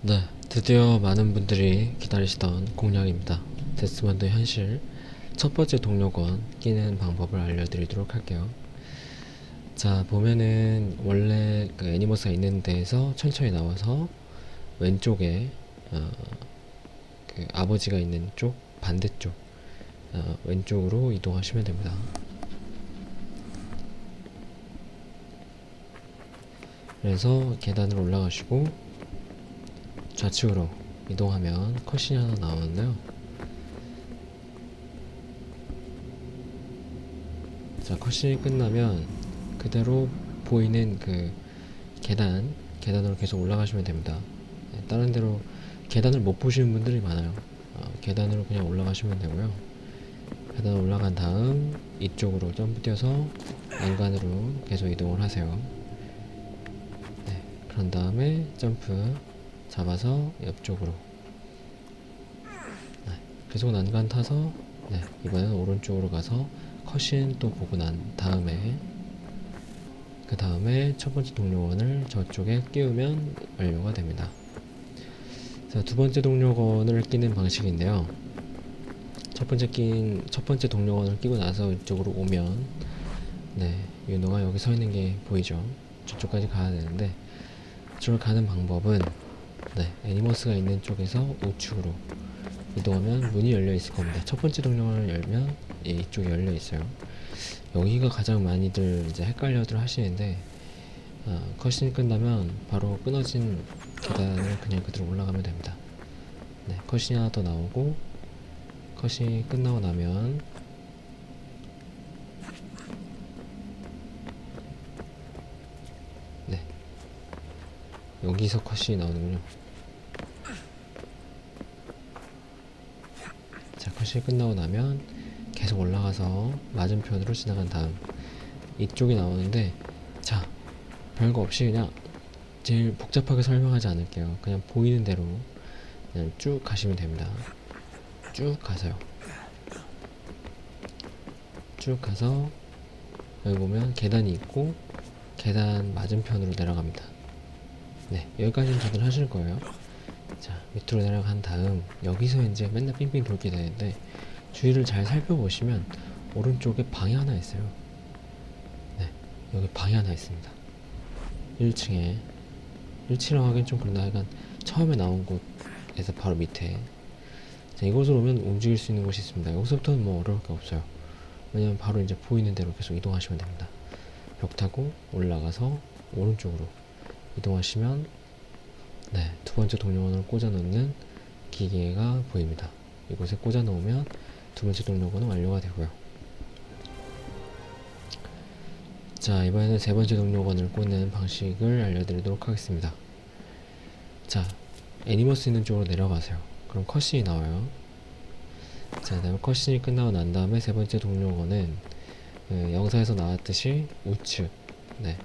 네, 드디어 많은 분들이 기다리시던 공략입니다. 데스먼드 현실 첫 번째 동료권 끼는 방법을 알려드리도록 할게요. 자, 보면은 원래 그 애니머스가 있는 데에서 천천히 나와서 왼쪽에 어, 그 아버지가 있는 쪽 반대쪽 어, 왼쪽으로 이동하시면 됩니다. 그래서 계단을 올라가시고 좌측으로 이동하면 컷신이 하나 나오는데요. 자, 컷신이 끝나면 그대로 보이는 그 계단, 계단으로 계속 올라가시면 됩니다. 네, 다른 데로 계단을 못 보시는 분들이 많아요. 어, 계단으로 그냥 올라가시면 되고요. 계단 올라간 다음 이쪽으로 점프 뛰어서 난간으로 계속 이동을 하세요. 네, 그런 다음에 점프 잡아서 옆쪽으로 네, 계속 난간 타서 네, 이번엔 오른쪽으로 가서 컷신 또 보고 난 다음에 그 다음에 첫 번째 동료원을 저쪽에 끼우면 완료가 됩니다. 자, 두 번째 동료원을 끼는 방식인데요. 첫 번째 낀, 첫 번째 동료원을 끼고 나서 이쪽으로 오면, 네, 윤호가 여기 서 있는 게 보이죠? 저쪽까지 가야 되는데, 저쪽을 가는 방법은, 네, 애니머스가 있는 쪽에서 우측으로 이동하면 문이 열려 있을 겁니다. 첫 번째 동료원을 열면, 예, 이쪽에 열려 있어요. 여기가 가장 많이들 이제 헷갈려들 하시는데, 아, 컷신이 끝나면 바로 끊어진 계단을 그냥 그대로 올라가면 됩니다. 네, 컷신이 하나 더 나오고 컷이 끝나고 나면 네 여기서 컷이 나오는군요. 자, 컷이 끝나고 나면 계속 올라가서 맞은편으로 지나간 다음 이쪽이 나오는데 자 별거 없이 그냥 제일 복잡하게 설명하지 않을게요. 그냥 보이는 대로 그냥 쭉 가시면 됩니다. 쭉 가세요. 쭉 가서 여기 보면 계단이 있고 계단 맞은편으로 내려갑니다. 네, 여기까지는 다들 하실 거예요. 자, 밑으로 내려간 다음 여기서 이제 맨날 빙빙 돌게 되는데 주위를 잘 살펴보시면 오른쪽에 방이 하나 있어요. 네, 여기 방이 하나 있습니다. 1층에 1층이라고 하긴 좀 그런데 하여간 처음에 나온 곳에서 바로 밑에 자, 이곳으로 오면 움직일 수 있는 곳이 있습니다. 여기서부터는 뭐 어려울 게 없어요. 왜냐면 바로 이제 보이는 대로 계속 이동하시면 됩니다. 벽 타고 올라가서 오른쪽으로 이동하시면 네, 두 번째 동력원을 꽂아 놓는 기계가 보입니다. 이곳에 꽂아 놓으면 두 번째 동력원은 완료가 되고요. 자, 이번에는 세 번째 동력원을 꽂는 방식을 알려드리도록 하겠습니다. 자, 애니머스 있는 쪽으로 내려가세요. 그럼 컷신이 나와요. 자, 그 다음에 컷신이 끝나고 난 다음에 세 번째 동력원은 그 영상에서 나왔듯이 우측, 네,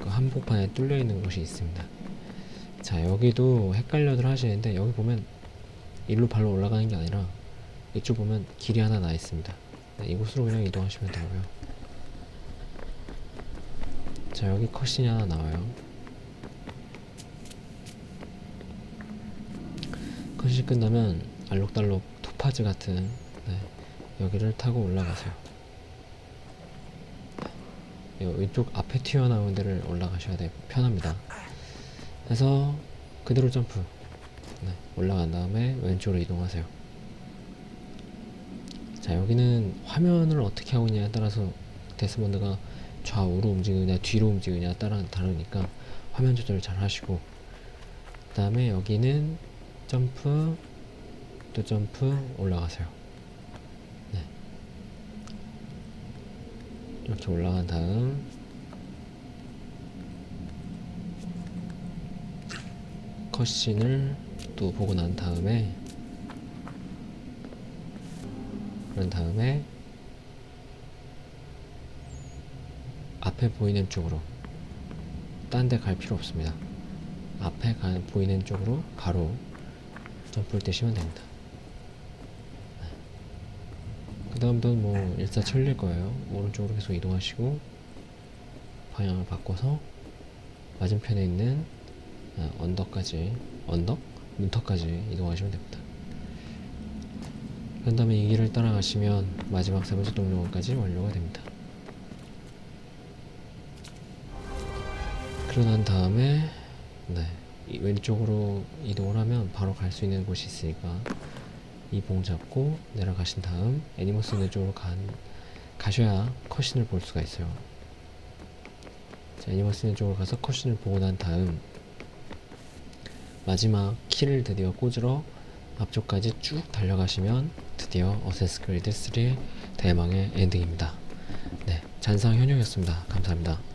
그 한복판에 뚫려 있는 곳이 있습니다. 자, 여기도 헷갈려들 하시는데 여기 보면 일로 발로 올라가는 게 아니라 이쪽 보면 길이 하나 나 있습니다. 네, 이곳으로 그냥 이동하시면 되고요. 자, 여기 컷신이 하나 나와요. 컷이 끝나면 알록달록 토파즈 같은 네, 여기를 타고 올라가세요. 네, 이쪽 앞에 튀어나온 데를 올라가셔야 돼 편합니다. 그래서 그대로 점프 네, 올라간 다음에 왼쪽으로 이동하세요. 자 여기는 화면을 어떻게 하고 있냐에 따라서 데스몬드가 좌우로 움직이느냐 뒤로 움직이느냐 따라 다르니까 화면 조절을 잘 하시고 그 다음에 여기는 점프 또 점프 올라가세요 네. 이렇게 올라간 다음 컷신을 또 보고 난 다음에 그런 다음에 앞에 보이는 쪽으로 딴 데 갈 필요 없습니다. 앞에 가, 보이는 쪽으로 바로 점프를 떼시면 됩니다. 그 다음부터는 뭐 일사천리일 거예요. 오른쪽으로 계속 이동하시고 방향을 바꿔서 맞은편에 있는 아, 언덕까지 언덕 문턱까지 이동하시면 됩니다. 그 다음에 이 길을 따라가시면 마지막 세 번째 동료원까지 완료가 됩니다. 그러고 난 다음에 네, 이 왼쪽으로 이동을 하면 바로 갈 수 있는 곳이 있으니까 이 봉 잡고 내려가신 다음 애니머스 있는 쪽으로 간, 가셔야 컷신을 볼 수가 있어요. 자, 애니머스 있는 쪽으로 가서 컷신을 보고 난 다음 마지막 키를 드디어 꽂으러 앞쪽까지 쭉 달려가시면 드디어 어세스 크리드 3의 대망의 엔딩입니다. 네, 잔상 현영이었습니다. 감사합니다.